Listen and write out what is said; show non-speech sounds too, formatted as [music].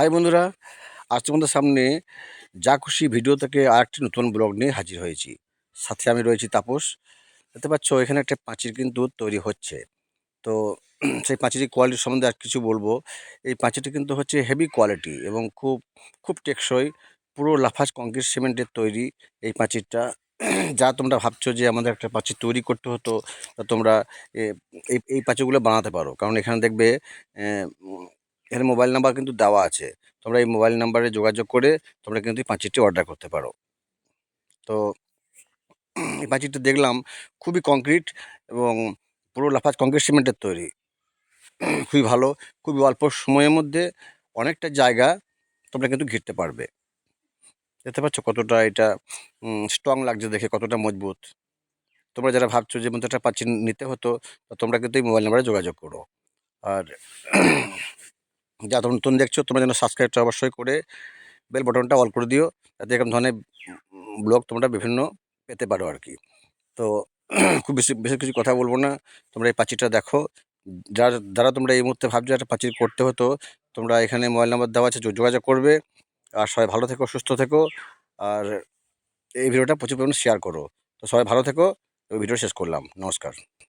High বন্ধুরা, আজ তোমাদের সামনে যা খুশি ভিডিও থেকে আরেকটি নতুন ব্লগ নিয়ে হাজির হয়েছি। সাথে আমি রয়েছি তাপস। দেখতে পাচ্ছ, এখানে একটা পাঁচির কিন্তু তৈরি হচ্ছে। তো [clears throat] সেই পাঁচিরের কোয়ালিটি সম্বন্ধে আর কিছু বলব। এই পাঁচিরটি কিন্তু হচ্ছে হেভি কোয়ালিটি এবং খুব খুব টেকসই, পুরো লাফাজ কংক্রিট সিমেন্টের তৈরি এই পাঁচিরটা। [clears throat] যা তোমরা ভাবছ যে আমাদের একটা পাঁচির তৈরি করতে হতো, তা তোমরা এই এই পাঁচিরগুলো বানাতে পারো। কারণ এখানে দেখবে এখানে মোবাইল নাম্বার কিন্তু দেওয়া আছে। তোমরা এই মোবাইল নাম্বারে যোগাযোগ করে তোমরা কিন্তু এই পাঁচিরটি অর্ডার করতে পারো। তো এই পাঁচিরটা দেখলাম খুবই কংক্রিট এবং পুরো লাফাজ কংক্রিট সিমেন্টের তৈরি। খুবই ভালো, খুবই অল্প সময়ের মধ্যে অনেকটা জায়গা তোমরা কিন্তু ঘিরতে পারবে। দেখতে পাচ্ছ কতটা এটা স্ট্রং লাগছে দেখে, কতটা মজবুত। তোমরা যারা ভাবছ যে মতো একটা পাচ্ছি নিতে হতো তোমরা কিন্তু এই মোবাইল নাম্বারে যোগাযোগ করো। আর যা তোমরা নতুন দেখছ, তোমরা যেন সাবস্ক্রাইবটা অবশ্যই করে বেল বাটনটা অল করে দিও। যাতে এরকম ধরনের ব্লগ তোমরা বিভিন্ন পেতে পারো আর কি। তো [clears throat] খুব বেশি বেশি কিছু কথা বলব না। তোমরা এই পাঁচিরটা দেখো। যারা যারা তোমরা এই মুহূর্তে ভাবছ একটা পাঁচির করতে হতো, তোমরা এখানে মোবাইল নাম্বার দেওয়া আছে যোগাযোগ করবে। আর সবাই ভালো থেকো, সুস্থ থেকো। আর এই ভিডিওটা প্রচুর পরিমাণে শেয়ার করো। তো সবাই ভালো থেকো। ভিডিও শেষ করলাম। নমস্কার।